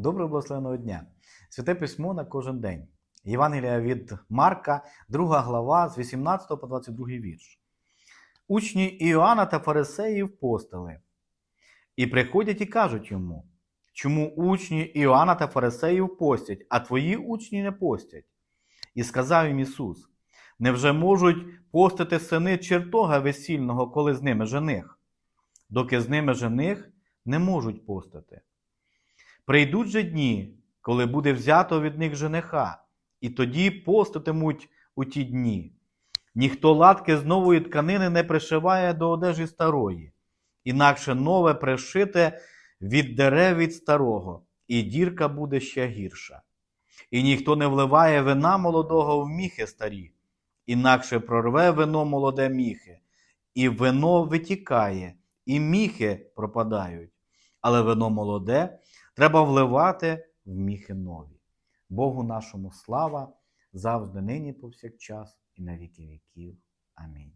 Доброго благословеного дня! Святе письмо на кожен день. Євангелія від Марка, 2 глава, з 18 по 22 вірш. Учні Іоанна та фарисеїв постили. І приходять і кажуть йому, чому учні Іоанна та фарисеїв постять, а твої учні не постять. І сказав їм Ісус: Невже можуть постити сини чертога весільного, коли з ними жених? Доки з ними жених, не можуть постити. Прийдуть же дні, коли буде взято від них жениха, і тоді поститимуть у ті дні. Ніхто латки з нової тканини не пришиває до одежі старої, інакше нове пришите віддере від старого, і дірка буде ще гірша. І ніхто не вливає вина молодого в міхи старі, інакше прорве вино молоде міхи, і вино витікає, і міхи пропадають, але вино молоде треба вливати в міхи нові. Богу нашому слава завжди нині повсякчас і на віки віків. Амінь.